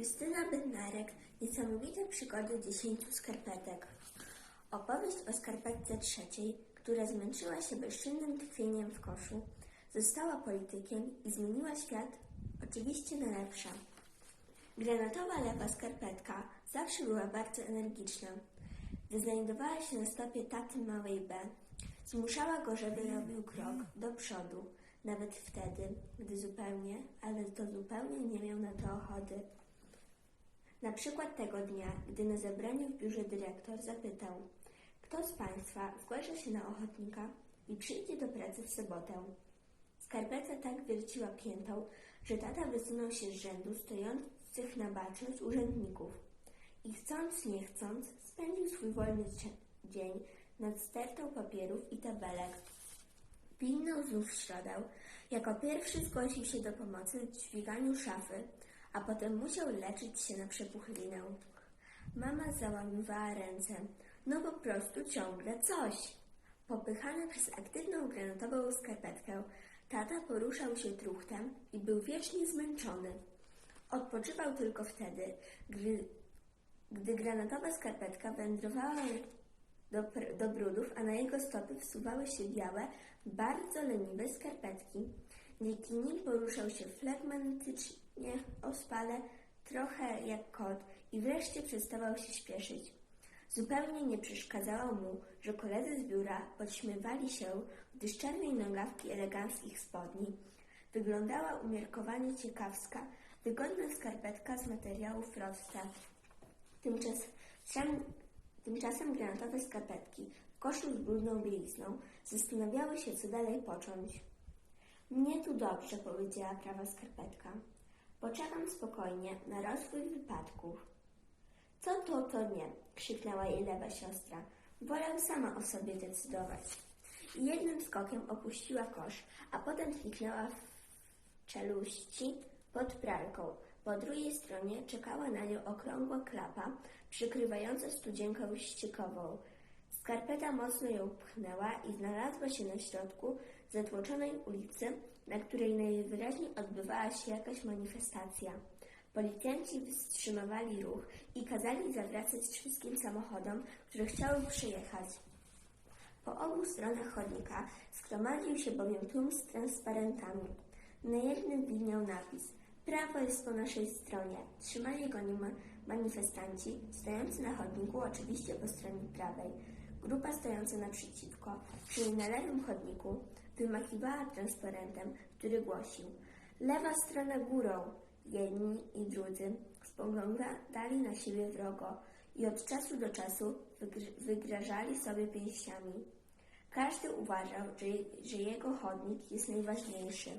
Justyna Bednarek Niesamowite przygody dziesięciu skarpetek. Opowieść o skarpetce trzeciej, która zmęczyła się bezczynnym tkwieniem w koszu, została politykiem i zmieniła świat oczywiście na lepsze. Granatowa lewa skarpetka zawsze była bardzo energiczna. Gdy znajdowała się na stopie taty małej B, zmuszała go, żeby robił krok do przodu, nawet wtedy, gdy zupełnie, ale to zupełnie nie miał na to ochoty. Na przykład tego dnia, gdy na zebraniu w biurze dyrektor zapytał, kto z Państwa zgłasza się na ochotnika i przyjdzie do pracy w sobotę. Skarpeta tak wierciła piętą, że tata wysunął się z rzędu stojących na baczność urzędników i chcąc nie chcąc spędził swój wolny dzień nad stertą papierów i tabelek. Pilnął znów środę. Jako pierwszy zgłosił się do pomocy w dźwiganiu szafy, a potem musiał leczyć się na przepuchlinę. Mama załamywała ręce. No po prostu ciągle coś. Popychany przez aktywną granatową skarpetkę, tata poruszał się truchtem i był wiecznie zmęczony. Odpoczywał tylko wtedy, gdy, gdy granatowa skarpetka wędrowała do, do brudów, a na jego stopy wsuwały się białe, bardzo leniwe skarpetki. Dzięki nim poruszał się flegmatycznie, ospale, trochę jak kot i wreszcie przestawał się śpieszyć. Zupełnie nie przeszkadzało mu, że koledzy z biura podśmiewali się, gdyż czarnej nogawki eleganckich spodni wyglądała umiarkowanie ciekawska, wygodna skarpetka z materiału Frosta. Tymczasem, tymczasem granatowe skarpetki w koszu z brudną bielizną zastanawiały się, co dalej począć. Mnie tu dobrze, powiedziała prawa skarpetka. Poczekam spokojnie na rozwój wypadków. Co to, to nie, krzyknęła jej lewa siostra. Wolę sama o sobie decydować. Jednym skokiem opuściła kosz, a potem zniknęła w czeluści pod pralką. Po drugiej stronie czekała na nią okrągła klapa, przykrywająca studzienkę ściekową. Skarpeta mocno ją pchnęła i znalazła się na środku zatłoczonej ulicy, na której najwyraźniej odbywała się jakaś manifestacja. Policjanci wstrzymywali ruch i kazali zawracać wszystkim samochodom, które chciały przejechać. Po obu stronach chodnika zgromadził się bowiem tłum z transparentami. Na jednym widniał napis Prawo jest po naszej stronie. Trzymali go nim manifestanci, stojący na chodniku, oczywiście po stronie prawej. Grupa stojąca naprzeciwko, czyli na lewym chodniku, wymachiwała transparentem, który głosił Lewa strona górą. Jedni i drudzy spoglądali na siebie wrogo i od czasu do czasu wygr- wygrażali sobie pięściami. Każdy uważał, że, że jego chodnik jest najważniejszy.